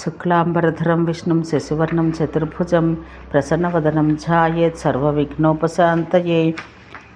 శుక్లాంబరధరం విష్ణుం శశివర్ణం చతుర్భుజం ప్రసన్నవదనం ఝాయేత్ సర్వవిఘ్నోపశాంతయే.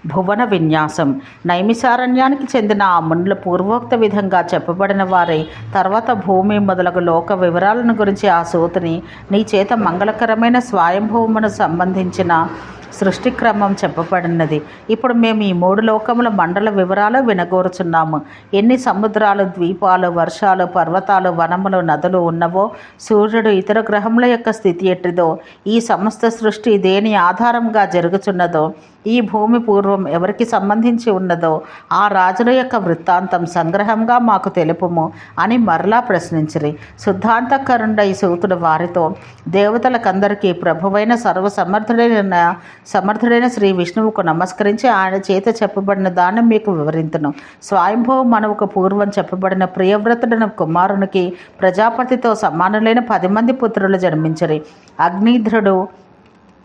భువన విన్యాసం. నైమిసారణ్యానికి చెందిన ఆ మునుల పూర్వోక్త విధంగా చెప్పబడిన వారై. తర్వాత భూమి మొదలగు లోక వివరాలను గురించి ఆ సూతిని నీ చేత మంగళకరమైన స్వయంభూమును సంబంధించిన సృష్టి క్రమం చెప్పబడినది. ఇప్పుడు మేము ఈ మూడు లోకముల మండల వివరాలు వినగోరుచున్నాము. ఎన్ని సముద్రాలు ద్వీపాలు వర్షాలు పర్వతాలు వనములు నదులు ఉన్నవో సూర్యుడు ఇతర గ్రహముల యొక్క స్థితి ఎట్టిదో ఈ సమస్త సృష్టి దేని ఆధారంగా జరుగుచున్నదో ఈ భూమి పూర్వం ఎవరికి సంబంధించి ఉన్నదో ఆ రాజుల యొక్క వృత్తాంతం సంగ్రహంగా మాకు తెలుపుము అని మరలా ప్రశ్నించిరి. శుద్ధాంతకరుండై సూతుడు వారితో దేవతలకందరికీ ప్రభువైన సర్వసమర్థుడైన సమర్థుడైన శ్రీ విష్ణువుకు నమస్కరించి ఆయన చేత చెప్పబడిన దానం మీకు వివరించను స్వయంభవ మనవుకు పూర్వం చెప్పబడిన ప్రియవ్రతుడైన కుమారునికి ప్రజాపతితో సమానులైన పది మంది పుత్రులు జన్మించరి. అగ్నిధ్రుడు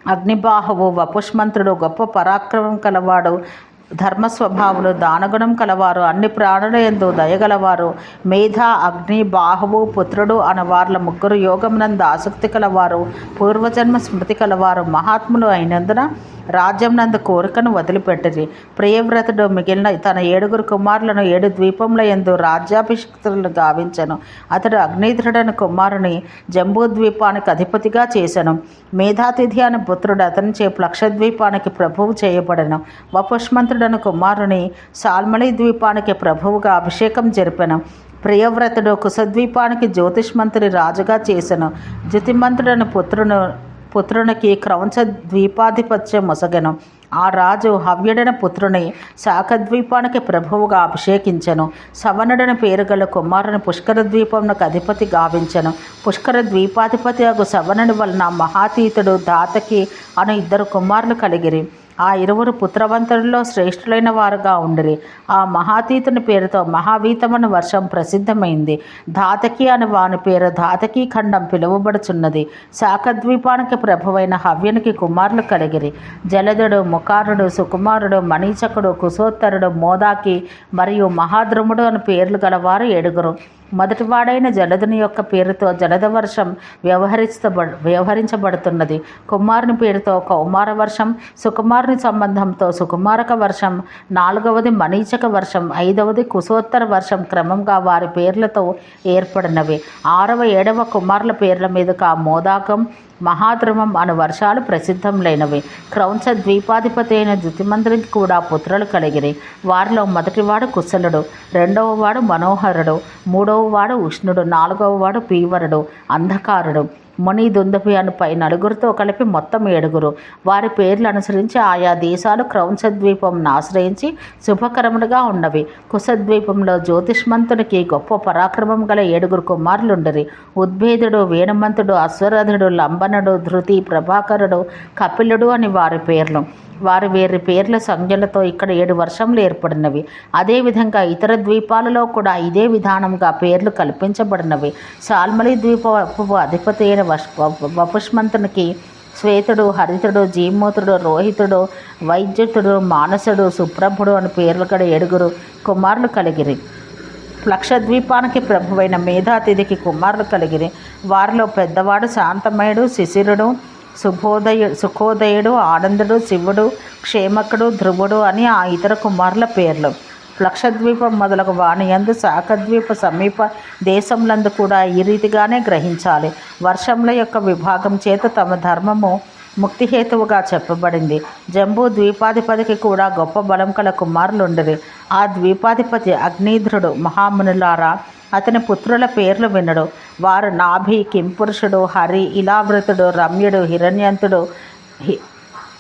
అగ్నిబాహువు వపుష్మంతుడు గొప్ప పరాక్రమం కలవాడు ధర్మ స్వభావులు దానగుణం కలవారు అన్ని ప్రాణులందు దయగలవారు మేధ అగ్ని బాహువు పుత్రుడు అనవార్ల ముగ్గురు యోగమునందు ఆసక్తి కలవారు పూర్వజన్మ స్మృతి కలవారు మహాత్ములు అయినందున రాజ్యం నందు కోరికను వదిలిపెట్టిరి. ప్రియవ్రతుడు మిగిలిన తన ఏడుగురు కుమారులను ఏడు ద్వీపముల ఎందు రాజ్యాభిషిక్తులను గావించను. అతడు అగ్నిధుడని కుమారుని జంబూద్వీపానికి అధిపతిగా చేశాను మేధాతిథి అనే పుత్రుడు అతని చే లక్షద్వీపానికి ప్రభువు చేయబడను. వపుష్మంతుడను కుమారుని సాల్మణి ద్వీపానికి ప్రభువుగా అభిషేకం జరిపెను. ప్రియవ్రతుడు కుశద్వీపానికి జ్యోతిష్మంతుడి రాజుగా చేసెను. జ్యుతిమంతుడని పుత్రును పుత్రునికి క్రౌంచ ద్వీపాధిపత్యం మొసగెను. ఆ రాజు హవ్యుడని పుత్రుని శాఖద్వీపానికి ప్రభువుగా అభిషేకించెను. సవనుడని పేరు గల కుమారుని పుష్కర ద్వీపంకు అధిపతి గావించెను. పుష్కర ద్వీపాధిపతి అగు సవనుడి వలన మహాతీతుడు దాతకి అను ఇద్దరు కుమారులు కలిగిరి. ఆ ఇరువురు పుత్రవంతుడిలో శ్రేష్ఠులైన వారుగా ఉండిరి. ఆ మహాతీతుని పేరుతో మహావీతమని వర్షం ప్రసిద్ధమైంది. ధాతకి అని వాని పేరు ధాతకి ఖండం పిలువబడుచున్నది. శాఖద్వీపానికి ప్రభువైన హవ్యునికి కుమారులు కలిగిరి. జలదుడు ముఖారుడు సుకుమారుడు మణీచకుడు కుశోత్తరుడు మోదాకి మరియు మహాద్రుముడు అని పేర్లు గలవారు ఏడుగురు. మొదటివాడైన జలదుని యొక్క పేరుతో జలద వర్షం వ్యవహరిస్తబ వ్యవహరించబడుతున్నది. కుమారుని పేరుతో కౌమార వర్షం సుకుమారుని సంబంధంతో సుకుమారక వర్షం నాలుగవది మణీచక వర్షం ఐదవది కుశోత్తర వర్షం క్రమంగా వారి పేర్లతో ఏర్పడినవి. ఆరవ ఏడవ కుమారుల పేర్ల మీదుగా మోదాకం మహాద్రమం అను వర్షాలు ప్రసిద్ధములైనవి. క్రౌంచ ద్వీపాధిపతి అయిన ద్యుతిమంతునికి కూడా పుత్రులు కలిగిరి. వారిలో మొదటివాడు కుశలుడు రెండవ వాడు మనోహరుడు మూడవ వాడు ఉష్ణుడు నాలుగవ వాడు పీవరుడు అంధకారుడు. ముని దుందపి అను పై నలుగురితో కలిపి మొత్తం ఏడుగురు. వారి పేర్లు అనుసరించి ఆయా దేశాలు క్రౌంచ ద్వీపంను ఆశ్రయించి శుభకరములుగా ఉన్నవి. కుశద్వీపంలో జ్యోతిష్మంతునికి గొప్ప పరాక్రమం గల ఏడుగురు కుమారులుండరి. ఉద్భేదుడు వేణుమంతుడు అశ్వరథుడు లంబనుడు ధృతి ప్రభాకరుడు కపిలుడు అని వారి పేర్లు. వారు వేరు పేర్ల సంఖ్యలతో ఇక్కడ ఏడు వర్షములు ఏర్పడినవి. అదేవిధంగా ఇతర ద్వీపాలలో కూడా ఇదే విధానంగా పేర్లు కల్పించబడినవి. సాల్మలి ద్వీపపు అధిపతి అయిన వష్ వపుష్మంతునికి శ్వేతుడు హరితుడు జీమూతుడు రోహితుడు వైద్యుతుడు మానసుడు సుప్రభుడు అని పేర్లు కూడా ఏడుగురు కుమారులు కలిగిరి. లక్షద్వీపానికి ప్రభువైన మేధాతిథికి కుమారులు కలిగిరి. వారిలో పెద్దవాడు శాంతమయుడు శిశిరుడు శుభోదయు సుఖోదయుడు ఆనందుడు శివుడు క్షేమకుడు ధ్రువుడు అని ఆ ఇతర కుమారుల పేర్లు. లక్షద్వీపం మొదలగు వాణియందు శాఖద్వీప సమీప దేశంలందు కూడా ఈ రీతిగానే గ్రహించాలి. వర్షముల యొక్క విభాగం చేత తమ ధర్మము ముక్తిహేతువుగా చెప్పబడింది. జంబూ ద్వీపాధిపతికి కూడా గొప్ప బలం కల కుమారులుండిరి. ఆ ద్వీపాధిపతి అగ్నిధ్రుడు మహామునులారా అతని పుత్రుల పేర్లు వినడు. వారు నాభి కింపురుషుడు హరి ఇలావృతుడు రమ్యుడు హిరణ్యంతుడు హి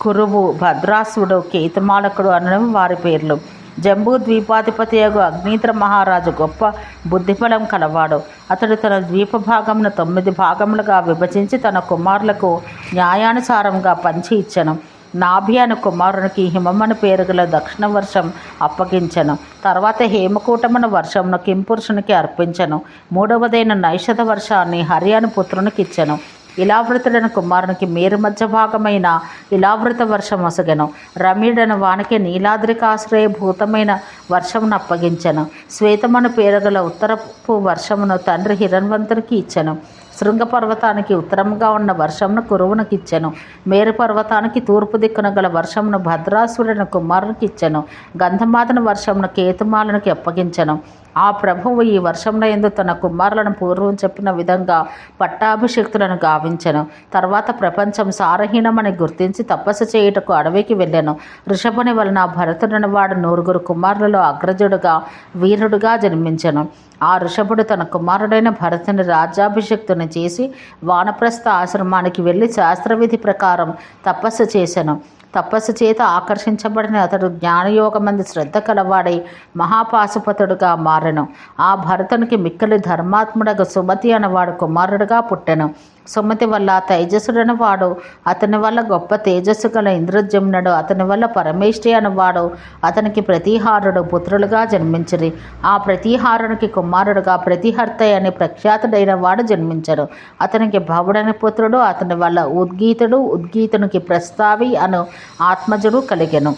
కురువు భద్రాసుడు కేతుమాలకుడు అనడం వారి పేర్లు. జంబూ ద్వీపాధిపతి యొక్క అగ్నిత్ర మహారాజు గొప్ప బుద్ధిబలం కలవాడు. అతడు తన ద్వీప భాగమును తొమ్మిది భాగములుగా విభజించి తన కుమారులకు న్యాయానుసారంగా పంచి ఇచ్చను. నాభి అను కుమారునికి హిమమని పేరు గల దక్షిణ వర్షం అప్పగించను. తర్వాత హేమకూటమన వర్షమును కింపురుషునికి అర్పించను. మూడవదైన నైషధ వర్షాన్ని హరియాను పుత్రునికి ఇచ్చెను ఇలావృతుడైన కుమారునికి మేరు మధ్య భాగమైన ఇలావృత వర్షం ఒసగెను రమీడను వానికి నీలాద్రికాశ్రయభూతమైన వర్షమును అప్పగించెను. శ్వేతమను పేరుగల ఉత్తరపు వర్షమును తండ్రి హిరణ్వంతునికి ఇచ్చెను. శృంగపర్వతానికి ఉత్తరంగా ఉన్న వర్షంను కురువునకిచ్చెను. మేరు పర్వతానికి తూర్పు దిక్కున గల వర్షమును భద్రాసురుని కుమారునికి ఇచ్చెను గంధమాతన వర్షమును కేతుమాలనికి అప్పగించెను. ఆ ప్రభువు ఈ వర్షంలో ఎందు తన కుమారులను పూర్వం చెప్పిన విధంగా పట్టాభిషక్తులను గావించెను. తర్వాత ప్రపంచం సారహీనమని గుర్తించి తపస్సు చేయుటకు అడవికి వెళ్ళాను. ఋషభుని వలన భరతుడని వాడు నూరుగురు కుమారులలో అగ్రజుడుగా వీరుడుగా జన్మించెను. ఆ ఋషభుడు తన కుమారుడైన భరతుని రాజ్యాభిషక్తుని చేసి వానప్రస్థ ఆశ్రమానికి వెళ్ళి శాస్త్రవిధి ప్రకారం తపస్సు చేశాను తపస్సు చేత ఆకర్షించబడిన అతడు జ్ఞానయోగమంది శ్రద్ధ కలవాడై మహాపాశుపతుడుగా మారెను. ఆ భరతునికి మిక్కలి ధర్మాత్ముడగు సుమతి అనవాడు కుమారుడుగా పుట్టెను. సుమతి వల్ల తేజస్సుడని వాడు. అతని వల్ల గొప్ప తేజస్సు గల ఇంద్రజమునుడు. అతని వల్ల పరమేష్ఠి అనవాడు అతనికి ప్రతిహారుడు పుత్రులుగా జన్మించిరి. ఆ ప్రతిహారునికి కుమారుడుగా ప్రతిహర్త అనే ప్రఖ్యాతుడైన వాడు జన్మించరు. అతనికి భవుడని పుత్రుడు అతని వల్ల ఉద్గీతుడు ఉద్గీతునికి ప్రస్తావి అను ఆత్మజుడు కలిగెను.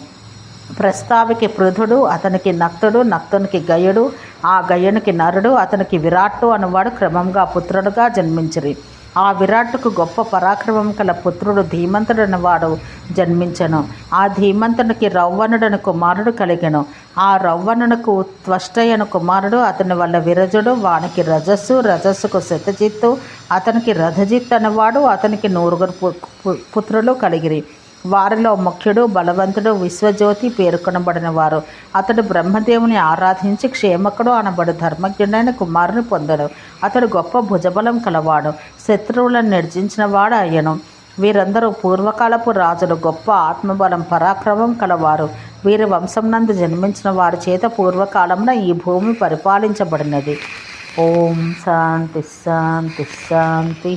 ప్రస్తావికి పృథుడు అతనికి నక్తుడు నక్తునికి గయుడు ఆ గయునికి నరుడు అతనికి విరాట్టు అనువాడు క్రమంగా పుత్రుడుగా జన్మించిరి. ఆ విరాట్కు గొప్ప పరాక్రమం కల పుత్రుడు ధీమంతుడని వాడు జన్మించను. ఆ ధీమంతునికి రౌవణుడని కుమారుడు కలిగెను. ఆ రౌవణునకు త్వష్టయను కుమారుడు అతని వల్ల విరజుడు వానికి రజస్సు రజస్సుకు శతజిత్తు అతనికి రథజిత్ అనేవాడు అతనికి నూరుగురు పు- పుత్రులు కలిగిరి. వారిలో ముఖ్యుడు బలవంతుడు విశ్వజ్యోతి పేర్కొనబడిన వారు అతడు బ్రహ్మదేవుని ఆరాధించి క్షేమకుడు అనబడు ధర్మజ్ఞుడైన కుమారుని పొందడు అతడు గొప్ప భుజబలం కలవాడు శత్రువులను నిర్జించిన వాడు అయ్యను వీరందరూ పూర్వకాలపు రాజులు గొప్ప ఆత్మబలం పరాక్రమం కలవారు. వీరి వంశం నందు జన్మించిన వారి చేత పూర్వకాలంలో ఈ భూమి పరిపాలించబడినది. ఓం శాంతి శాంతి శాంతి.